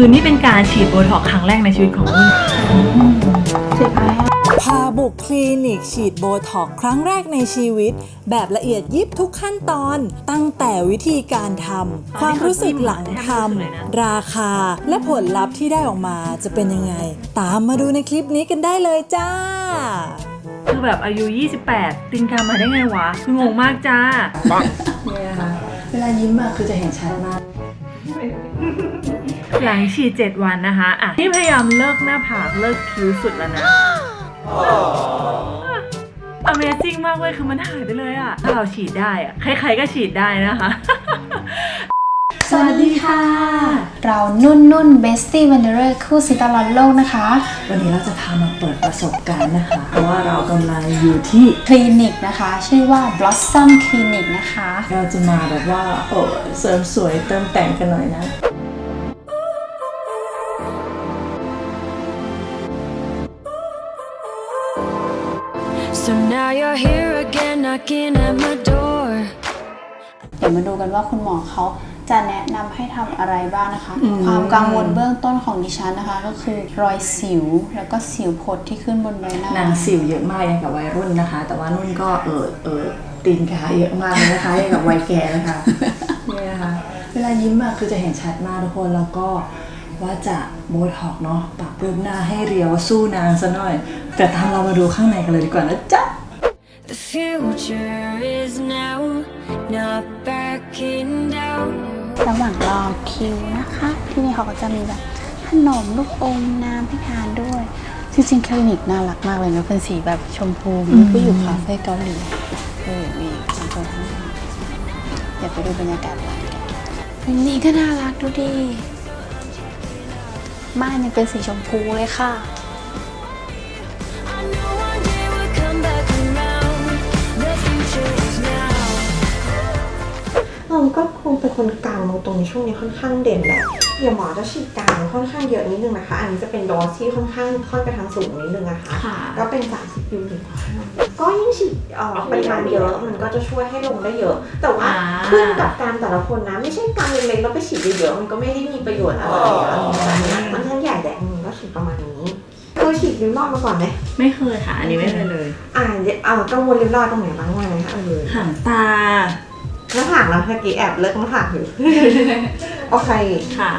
คือนี่เป็นการฉีดโบท็อกซ์ครั้งแรกในชีวิตของนุ่นพาบุกคลินิกฉีดโบท็อกซ์ครั้งแรกในชีวิต แบบละเอียดยิบทุกขั้นตอน ตั้งแต่วิธีการทำความรู้สึกหลังทำราคาและผลลัพธ์ที่ได้ออกมาจะเป็นยังไง ตามมาดูในคลิปนี้กันได้เลยจ้าคือแบบอายุ 28 ตินกามาได้ไงวะ คืองงมากจ้าเนี่ยนะคะเวลายิ้มอะคือจะเห็นชัดมาก หลังฉีด7วันนะคะอะนี่พยายามเลิกหน้าผากเลิกคิ้วสุดแล้วนะ Amazing มากเว้ยคือมันหายไปเลยอะถ้าเราฉีดได้อะใครๆก็ฉีดได้นะคะ สวัสดีค่ะ เรานุ่นนุ่นเบสตี้เวนเดอร์คู่ซีตลอดโลกนะคะ วันนี้เราจะพามาเปิดประสบการณ์นะคะ เพราะว่าเรากำลังอยู่ที่คลินิกนะคะ ชื่อว่า Blossom Clinic นะคะ เราจะมาแบบว่าโอ้เสริมสวยเติมแต่งกันหน่อยนะ So now you're here again, knocking at my door. เดี๋ยวมาดูกันว่าคุณหมอเขาจะแนะนำให้ทำอะไรบ้างนะคะ ความกังวลเบื้องต้นของดิฉันนะคะ ก็คือรอยสิวแล้วก็สิวพดที่ขึ้นบนใบหน้า นางสิวเยอะมากอย่างกับวัยรุ่นนะคะ แต่ว่านุ่นก็เออเออตีนขาเยอะมากเลยนะคะอย่างกับวัยแก่นะคะนี่นะคะเวลายิ้มอะคือจะเห็นชัดมากทุกคนแล้วก็ ว่าจะโบท็อกซ์เนาะปรับรูปหน้าให้เรียวสู้นางซะหน่อย แต่ตามเรามาดูข้างในกันเลยดีกว่านะจ๊ะ The future is now, not backing down. ระหว่างรอคิวนะคะ ที่นี่เขาก็จะมีแบบขนมลูกอมน้ำให้ทานด้วย จริงๆคลินิกน่ารักมากเลยนะเป็นสีแบบชมพูมันก็อยู่คาเฟ่เกาหลีเออนี่มาเปิดให้ดูเดี๋ยวไปดูบรรยากาศร้านกันอันนี้ก็น่ารักดูดิ ม่านยังเป็นสีชมพูเลยค่ะ เราก็คงเป็นคนกลางตรงนี้ช่วงนี้ค่อนข้างเด่นแหละ เดี๋ยวหมอจะฉีดกลางค่อนข้างเยอะนิดนึงนะคะ อันนี้จะเป็นโดสที่ค่อนข้างค่อนไปทางสูงนิดนึงนะคะก็เป็น30ยูนิตต่อห้าก็ยิ่งฉีดเอ่อปริมาณเยอะมันก็จะช่วยให้ลงได้เยอะ แต่ว่าอ่าขึ้นกับการแต่ละคนนะ ไม่ใช่กลางเล็กๆแล้วไปฉีดเยอะๆมันก็ไม่ได้มีประโยชน์อะไรอะมันทั้งใหญ่แต่อันนี้ก็ฉีดประมาณนี้เคยฉีดลิมรอดมาก่อนไหมไม่เคยค่ะ อันนี้ไม่เคยเลย อ่าเอากังวลลิมรอดตรงไหนบ้างว่าไงคะเออหางตา หน้าผากนะเมื่อกี้แอบเลิกหน้าผากอยู่ โอเค ค่ะ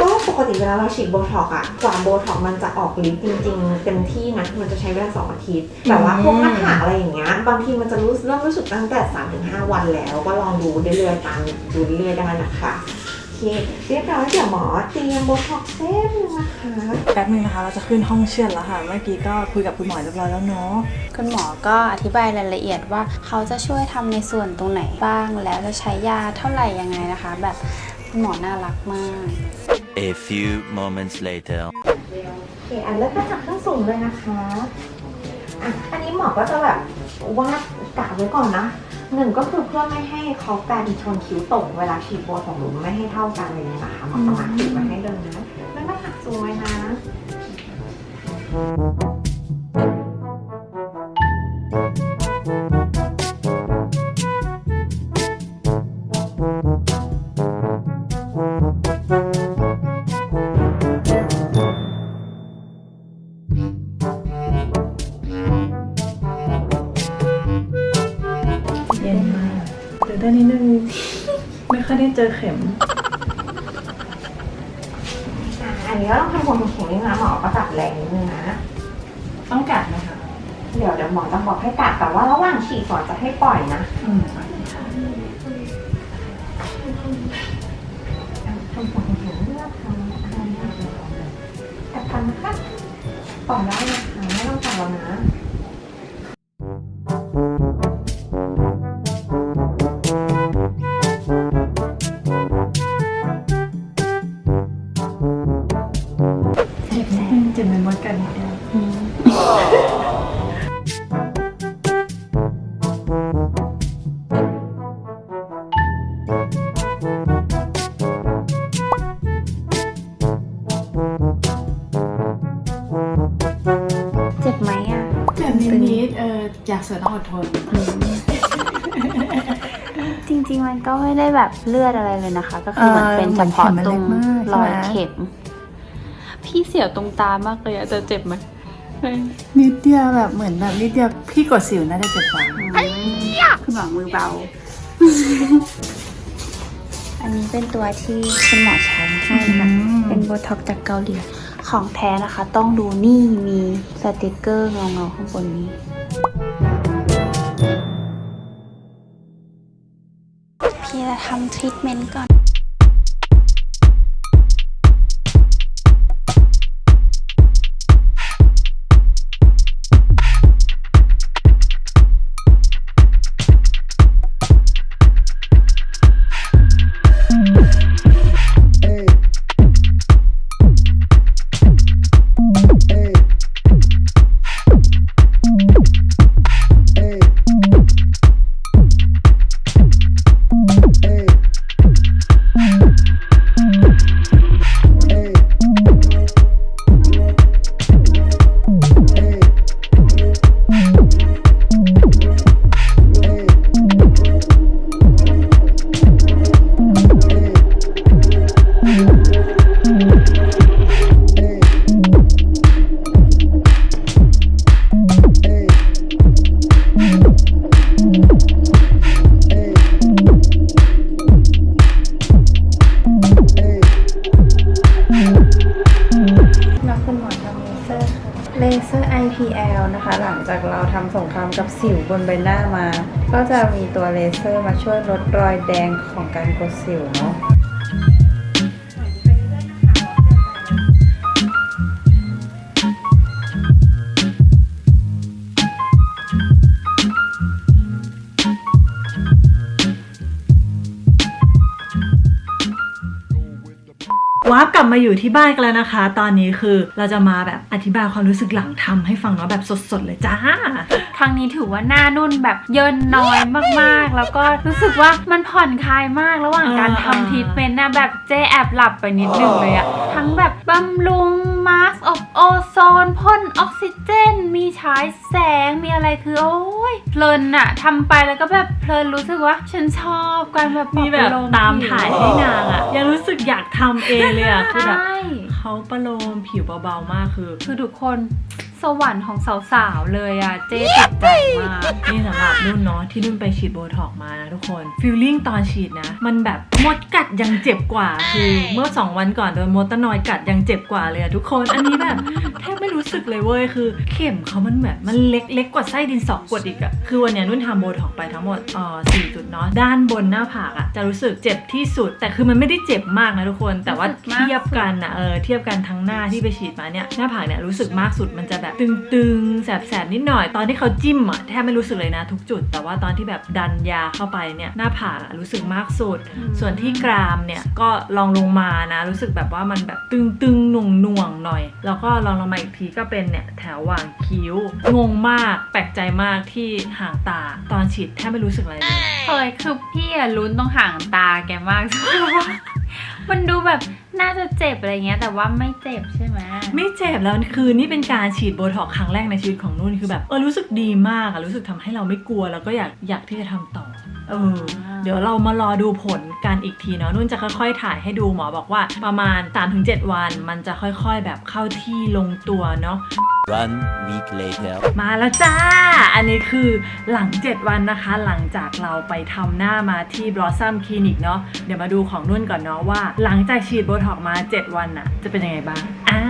ก็ปกติเวลาเราฉีดโบท็อกซ์อะกว่าโบท็อกซ์มันจะออกฤทธิ์จริงๆ เต็มที่นะมันจะใช้เวลาสองอาทิตย์ แต่ว่าพวกหน้าผากอะไรอย่างเงี้ย บางทีมันจะรู้เริ่มรู้สึกตั้งแต่3าถึงหวันแล้ว ก็ลองดูเรื่อยๆตามดูเรื่อยๆได้นะคะโอ เค เรียบร้อยเดี๋ยวหมอเตรียมโบท็อกซ์เซฟนะคะแป๊บนึงนะคะเราจะขึ้นห้องเชือดแล้วค่ะ เมื่อกี้ก็คุยกับคุณหมอเรียบร้อยแล้วเนาะคุณหมอก็อธิบายรายละเอียดว่าเขาจะช่วยทำในส่วนตรงไหนบ้าง แล้วจะใช้ยาเท่าไหร่ยังไงนะคะ แบบคุณหมอน่ารักมาก A few moments later. โอเคอันเริ่มมาจากขั้นสูงเลยนะคะอะอันนี้หมอก็จะแบบวาดกะไว้ก่อนนะ หนึ่งก็คือเพื่อไม่ให้เขากายเป็นโทนคิ้วตกเวลาฉีดโบท็อกซ์หรือไม่ให้เท่ากันเลยนะคะหมอจะมาติดไว้ให้เลยนะแล้วมาหักสวยนะ อะอันนี้ก็ต้องทำความแข็งนิดนะหมอก็จับแรงนิดนึงนะต้องกัดไหมคะเดี๋ยวเดี๋ยวหมอจะบอกให้กัดแต่ว่าระหว่างฉีดก่อนจะให้ปล่อยนะอืมทำความแข็งเลือดทำกัดฟันนะคะปล่อยได้นะคะไม่ต้องกัดแล้วนะ จ็บนิดนึงเจ็บเหมือนมดกัดนิดเดียวเจ็บไหมอะเจ็บนิดนิดๆเอออยากเสือต้องอดทน จริงๆ มันก็ไม่ได้แบบเลือดอะไรเลยนะคะ ก็คือเหมือนเป็นเฉพาะตรงรอยเข็ม พี่เสียวตรงตามากเลยอะจะเจ็บไหมนิดเดียวแบบเหมือนแบบนิดเดียวพี่กดสิวน่าจะเจ็บกว่าคุณหมอมือเบา อันนี้เป็นตัวที่คุณหมอใช้ให้นะคะเป็นโบท็อกจากเกาหลี ของแท้นะคะ ต้องดูนี่มีสติกเกอร์เงาเงาๆข้างบนนี้พี่จะทำทรีทเมนต์ก่อน หลังจากเราทำสงครามกับสิวบนใบหน้ามา ก็จะมีตัวเลเซอร์มาช่วยลดรอยแดงของการกดสิวเนาะ วาร์ปกลับมาอยู่ที่บ้านกันแล้วนะคะ ตอนนี้คือเราจะมาแบบอธิบายความรู้สึกหลังทำให้ฟังเนาะแบบสดๆเลยจ้า ครั้งนี้ถือว่าหน้านุ่นแบบเยินน้อยมากๆ แล้วก็รู้สึกว่ามันผ่อนคลายมากระหว่างการเออทำทรีทเมนต์นะแบบเจแอบหลับไปนิดนึงเลยอะทั้งแบบบำรุง มาสก์อบโอโซนพ่นออกซิเจน มีฉายแสงมีอะไรคือโอ้ยเพลินอะทำไปแล้วก็แบบเพลินรู้สึกว่า ฉันชอบการแบบมีแบบปรับประโลตามถ่ายให้นางอะยังรู้สึกอยากทำเองเลยอะคือแบบใช่เขาประโลมผิวเบาๆมากคือ คือทุกคน สวรรค์ของสาวๆ เลยอะเจ๊ติดใจมาก นี่สำหรับนุ่นเนาะที่นุ่นไปฉีดโบท็อกซ์มานะทุกคนฟีลลิ่งตอนฉีดนะ มันแบบมดกัดยังเจ็บกว่า คือเมื่อ 2 วันก่อนโดนมดตะนอยกัดยังเจ็บกว่าเลยอะทุกคนอันนี้แบบแทบไม่รู้สึกเลยเว้ยคือ เข็มเขามันแบบมันเล็กเล็กกว่าไส้ดินสอกวดอีกอะคือวันเนี้ยนุ่นทำโบท็อกซ์ไปทั้งหมดเอ่อสี่จุดเนาะด้านบนหน้าผากอะจะรู้สึกเจ็บที่สุด แต่คือมันไม่ได้เจ็บมากนะทุกคน แต่ว่ารู้สึกมากเทียบกันอะเออเทียบกันทั้งหน้าที่ไปฉีดมาเนี่ยหน้าผากเนี่ยรู้สึกมากสุดมันจะแบบตึงๆ แสบๆ นิดหน่อย ตอนที่เขาจิ้มอะแทบไม่รู้สึกเลยนะทุกจุด แต่ว่าตอนที่แบบดันยาเข้าไปเนี่ยหน้าผากอะรู้สึกมากสุด ส่วนที่กรามเนี่ยก็ลองลงมานะ รู้สึกแบบว่ามันแบบตึงๆหน่วงหน่วงๆหน่อย แล้วก็ลองลงมาอีกทีก็เป็นเนี่ยแถวหว่างคิ้ว งงมากแปลกใจมากที่ห่างตา ตอนฉีดแทบไม่รู้สึกอะไรเลย เคยคือพี่อะลุ้นต้องห่างตาแกมาก มันดูแบบน่าจะเจ็บอะไรเงี้ย แต่ว่าไม่เจ็บใช่ไหมไม่เจ็บแล้วคือนี่เป็นการฉีดโบท็อกครั้งแรกในชีวิตของนุ่นคือแบบเออรู้สึกดีมากอะรู้สึกทำให้เราไม่กลัวแล้วก็อยากอยากที่จะทำต่อ เออเดี๋ยวเรามารอดูผลกันอีกทีเนาะนุ่นจะค่อยๆ ถ่ายให้ดูหมอบอกว่าประมาณ 3-7 วัน มันจะค่อยๆ แบบเข้าที่ลงตัวเนาะ One week later. มาแล้วจ้า อันนี้คือหลัง 7 วันนะคะ หลังจากเราไปทำหน้ามาที่ Blossom Clinic เนาะเดี๋ยวมาดูของนุ่นก่อนเนาะว่า หลังจากฉีดโบท็อกซ์มา 7 วันน่ะจะเป็นยังไงบ้างอ่า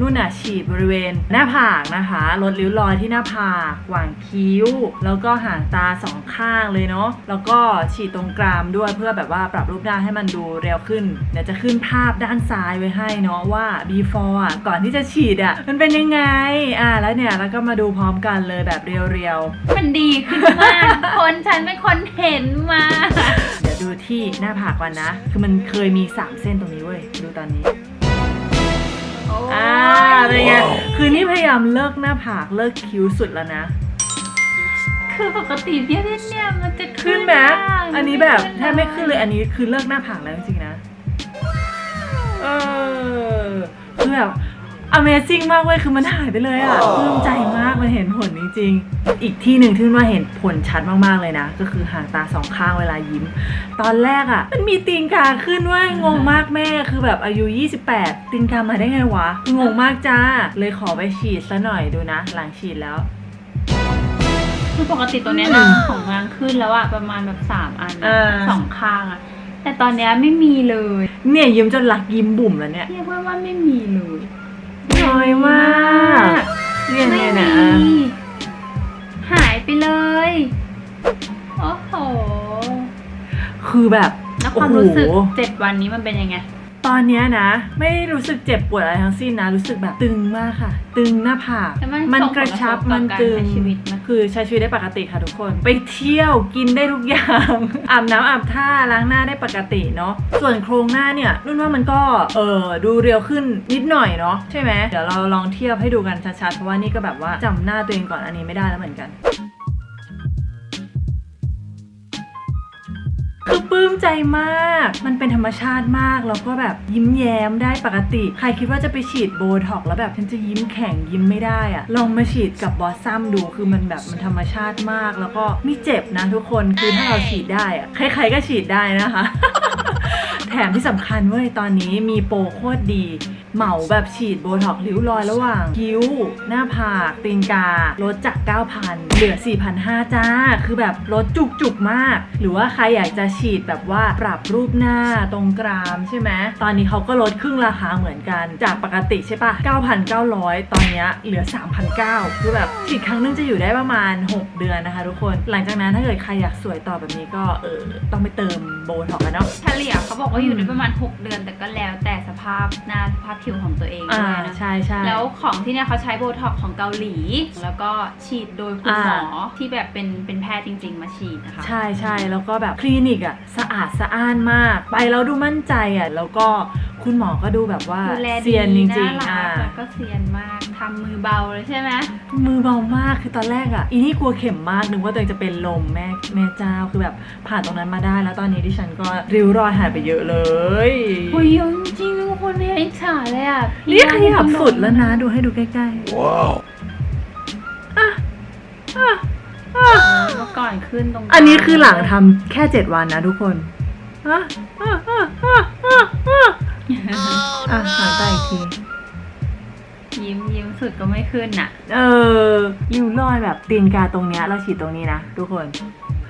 นุ่นอะฉีดบริเวณหน้าผากนะคะลดริ้วรอยที่หน้าผากหว่างคิ้ว แล้วก็หางตาสองข้างเลยเนาะแล้วก็ฉีดตรงกรามด้วยเพื่อแบบว่าปรับรูปหน้าให้มันดูเร็วขึ้นเดี๋ยวจะขึ้นภาพด้านซ้ายไว้ให้เนาะว่า before อะก่อนที่จะฉีดอะมันเป็นยังไงอ่าแล้วเนี่ยแล้วก็มาดูพร้อมกันเลยแบบเรียวๆมันดีขึ้นมากคนฉันเป็นคนเห็นมาเดี๋ยวดูที่หน้าผากก่อนนะ คือมันเคยมี 3 เส้นตรงนี้เว้ย ดูตอนนี้ อ่าเป็นไง คือนี่พยายามเลิกหน้าผากเลิกคิ้วสุดแล้วนะ คือปกติเนี่ยเนี่ยมันจะขึ้นไหมบ้างอันนี้แบบแทบไม่ขึ้นเลยอันนี้คือเลิกหน้าผากแล้วจริงๆนะ เออคือแบบ Amazing มากเว้ยคือมันหายไปเลยอะปลื้มใจมากมันเห็นผลจริงๆ อีกที่หนึ่งที่นุ่นว่าเห็นผลชัดมากๆเลยนะ ก็คือหางตาสองข้างเวลายิ้ม ตอนแรกอะมันมีตีนกาขึ้นเว่างงมากแม่คือแบบอายุ 28 ตีนกามาได้ไงวะงงมากจ้า เลยขอไปฉีดซะหน่อยดูนะ หลังฉีดแล้วคือปกติตัวเนี้ยนะของนางขึ้นแล้วอะประมาณแบบสามอันอะเออ สองข้างอะแต่ตอนเนี้ยไม่มีเลยเนี่ยยิ้มจนรักยิ้มบุ๋มแล้วเนี่ย เรียกว่าว่าไม่มีเลย น้อยมากเนี่ยไม่เนี่ยมีนะหายไปเลย โอ้โห คือแบบ แล้วความโอ้โหรู้สึกเจ็ดวันนี้มันเป็นยังไง ตอนเนี้ยนะ ไม่ได้รู้สึกเจ็บปวดอะไรทั้งสิ้นนะ รู้สึกแบบตึงมากค่ะ ตึงหน้าผากแต่มันมันส่งผลกระชับกระทบต่อมันการตึงใช้ชีวิตไหม คือใช้ชีวิตได้ปกติค่ะทุกคน ไปเที่ยวกินได้ทุกอย่าง อาบน้ำอาบท่าล้างหน้าได้ปกติเนาะส่วนโครงหน้าเนี่ยนุ่นว่ามันก็เออดูเรียวขึ้นนิดหน่อยเนาะใช่ไหมเดี๋ยวเราลองเทียบให้ดูกันชัดๆเพราะว่านี่ก็แบบว่าจำหน้าตัวเองก่อนอันนี้ไม่ได้แล้วเหมือนกัน ใจมาก มันเป็นธรรมชาติมากแล้วก็แบบยิ้มแย้มได้ปกติ ใครคิดว่าจะไปฉีดโบท็อกแล้วแบบฉันจะยิ้มแข็งยิ้มไม่ได้อะลองมาฉีดกับบอสซัมดูคือมันแบบมันธรรมชาติมาก แล้วก็ไม่เจ็บนะทุกคนคือถ้าเราฉีดได้อะใครๆก็ฉีดได้นะคะ ถมที่สำคัญเว้ยตอนนี้มีโปรโคตรดี เหมาแบบฉีดโบท็อกซ์ริ้วรอยระหว่างคิ้ว หน้าผาก ตีนกา ลดจาก 9,000 เหลือ 4,500 จ้า คือแบบลดจุกๆมาก หรือว่าใครอยากจะฉีดแบบว่าปรับรูปหน้าตรงกรามใช่ไหมตอนนี้เขาก็ลดครึ่งราคาเหมือนกัน จากปกติใช่ปะ9,900 ตอนเนี้เหลือ 3,900 คือแบบฉีดครั้งนึงจะอยู่ได้ประมาณ 6 เดือนนะคะ ทุกคน หลังจากนั้นถ้าเกิดใครอยากสวยต่อแบบนี้ก็เออต้องไปเติมโบท็อกซ์กันเนาะเฉลี่ยเขาบอกว่าอยู่ได้ประมาณ 6 เดือนแต่ก็แล้วแต่สภาพหน้าสภาพผิวของตัวเองด้อ่าวยนะใช่ใช่แล้วของที่เนี่ยเขาใช้โบท็อกซ์ของเกาหลี แล้วก็ฉีดโดยคุณหมออ่าที่แบบเป็นเป็นแพทย์จริง ๆ มาฉีดนะคะใช่ใช่แล้วก็แบบคลินิกอะสะอาดสะอ้านมาก ไปแล้วดูมั่นใจอะแล้วก็คุณหมอก็ดูแบบว่าดูแลดีเซียนจริงน่าๆรัอ่ากแล้วก็เซียนมาก ทำมือเบาเลยใช่ไหมมือเบามากคือตอนแรกอะอีนี่กลัวเข็มมากนึกว่าตัวเองจะเป็นลมแม่แม่เจ้าคือแบบผ่านตรงนั้นมาได้ แล้วตอนนี้ดิฉันก็ริ้วรอยหายไปเยอะเลยโอ้ยเยอะจริงๆทุกคนเนี่ยอิจฉาเลยอะนี่ขยับสุดแล้วนะดูให้ดูใกล้ๆว้าวเมื่อก่อนขึ้นตรงกลางอันนี้คือหลังทำแค่ 7 วันนะทุกคนอะอะอะอะอะอะอะหางตาอีกที ยิ้มยิ้ม สุดก็ไม่ขึ้นน่ะ เออริ้วรอยแบบตีนกาตรงเนี้ยเราฉีดตรงนี้นะทุกคน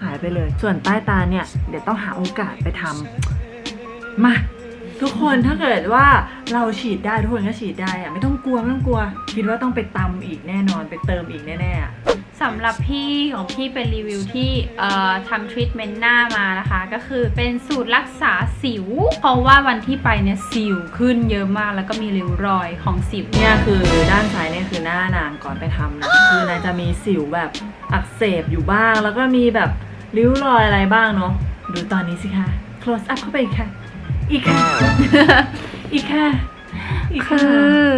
หายไปเลย ส่วนใต้ตาเนี่ยเดี๋ยวต้องหาโอกาสไปทำมาทุกคนถ้าเกิดว่าเราฉีดได้ทุกคนก็ฉีดได้อะไม่ต้องกลัวไม่ต้องกลัว คิดว่าต้องไปตำอีกแน่นอนไปเติมอีกแน่ๆอะ สำหรับพี่ของพี่เป็นรีวิวที่เอ่อทำทรีทเมนต์หน้ามานะคะ ก็คือเป็นสูตรรักษาสิว เพราะว่าวันที่ไปเนี่ยสิวขึ้นเยอะมากแล้วก็มีริ้วรอยของสิวเนี่ยคือด้านซ้ายเนี่ยคือหน้านางก่อนไปทำนะคือนางจะมีสิวแบบอักเสบอยู่บ้าง แล้วก็มีแบบริ้วรอยอะไรบ้างเนาะดูตอนนี้สิคะ close up เข้าไปอีกค่ะอีกค่ะอีกค่ะอีกค่ะคือ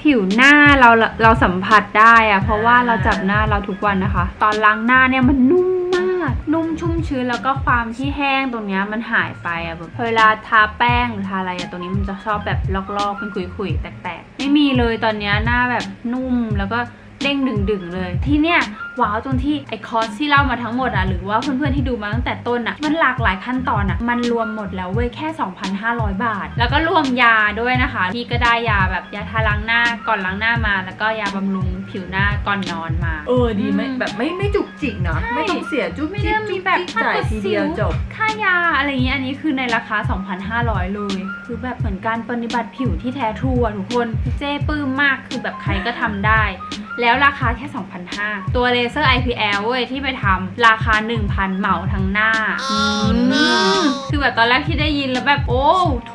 ผิวหน้าเราเราสัมผัสได้อะเพราะว่าเราจับหน้าเราทุกวันนะคะ ตอนล้างหน้าเนี่ยมันนุ่มมาก นุ่มชุ่มชื้นแล้วก็ความที่แห้งตรงเนี้ยมันหายไปอะแบบเวลาทาแป้งหรือทาอะไรอะตรงนี้มันจะชอบแบบลอกๆเป็นขุยๆแตกๆ ไม่มีเลยตอนเนี้ยหน้าแบบนุ่มแล้วก็เด้งดึงๆเลย ที่เนี่ย ว้าวตรงที่ไอคอร์สที่เล่ามาทั้งหมดอะหรือว่าเพื่อนๆที่ดูมาตั้งแต่ต้นอะมันหลากหลายขั้นตอนอะมันรวมหมดแล้วเว้ยแค่ 2,500 บาท แล้วก็รวมยาด้วยนะคะพี่ก็ได้ยาแบบยาทาล้างหน้าก่อนล้างหน้ามา แล้วก็ยาบำรุงผิวหน้าก่อนนอนมา เออดีไหมแบบไม่ไม่จุกจิกเนาะใช่ไม่ต้องเสียจุกไม่จิได้กมีจุกแบบจิกจ่ายทีเดียวจบ ค่ายาอะไรอย่างเงี้ยอันนี้คือในราคา 2,500 เลย คือแบบเหมือนการปฏิบัติผิวที่แท้ทรูอะทุกคนเจ้ปลื้มมากคือแบบใครก็ทำได้ แล้วราคาแค่ 2,500 ตัวเลเซอร์ IPL เว้ยที่ไปทำราคา 1,000 เหมาทั้งหน้าอืมคือแบบตอนแรกที่ได้ยินแล้วแบบโอ้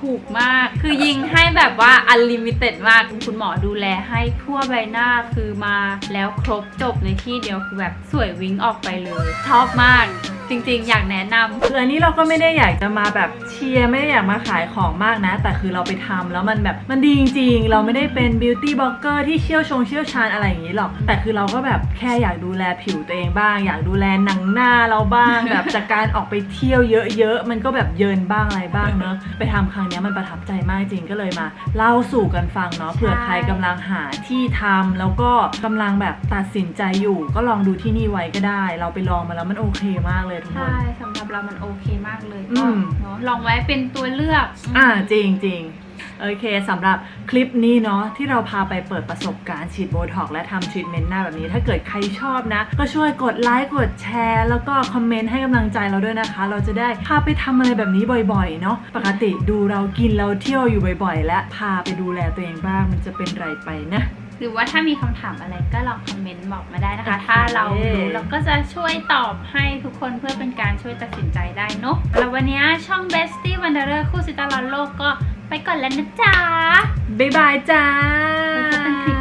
ถูกมาก คือยิงให้แบบว่าอันลิมิเต็ดมาก คุณหมอดูแลให้ทั่วใบหน้าคือมาแล้วครบจบในที่เดียวคือแบบสวยวิ้งออกไปเลย ชอบมากจจริงๆ อยากแนะนำ คืออันนี้เราก็ไม่ได้อยากจะมาแบบเชียร์ไม่ได้อยากมาขายของมากนะ แต่คือเราไปทำแล้วมันแบบมันดีจริงๆ เราไม่ได้เป็นบิวตี้บล็อกเกอร์ที่เชี่ยวชงเชี่ยวชาญอะไรอย่างนี้หรอก แต่คือเราก็แบบแค่อยากดูแลผิวตัวเองบ้าง อยากดูแลหนังหน้าเราบ้างแบบจากการออกไปเที่ยวเยอะๆ มันก็แบบเยินบ้างอะไรบ้างเนอะไปทำครั้งเนี้ยมันประทับใจมากจริงก็เลยมา เล่าสู่กันฟังเนาะเผื่อใครกำลังหาที่ทำแล้วก็กำลังแบบตัดสินใจอยู่ ก็ลองดูที่นี่ไว้ก็ได้ เราไปลองมาแล้วมันโอเคมากเลยทุกคนใช่สำหรับเรามันโอเคมากเลยอืก็มเนาะลองไว้เป็นตัวเลือก อ่าจริงจริงโอเคสำหรับคลิปนี้เนาะที่เราพาไปเปิดประสบการณ์ฉีดโบท็อกและทำทรีทเมนต์หน้าแบบนี้ ถ้าเกิดใครชอบนะ ก็ช่วยกดไลค์กดแชร์ แล้วก็คอมเมนต์ให้กำลังใจเราด้วยนะคะ เราจะได้พาไปทำอะไรแบบนี้บ่อยๆเนาะปกติดูเรากินเราเที่ยวอยู่บ่อย ๆ และพาไปดูแลตัวเองบ้างมันจะเป็นไรไปนะ หรือว่าถ้ามีคำถามอะไรก็ลองคอมเมนต์บอกมาได้นะคะโอเคถ้าเรารู้เราก็จะช่วยตอบให้ทุกคนเพื่อเป็นการช่วยตัดสินใจได้เนอะแล้ววันนี้ช่อง Bestie Wanderer คู่สิตาลอนโลกก็ไปก่อนแล้วนะจ๊ะ บ๊ายบายจ้าไว้พบกันคลิป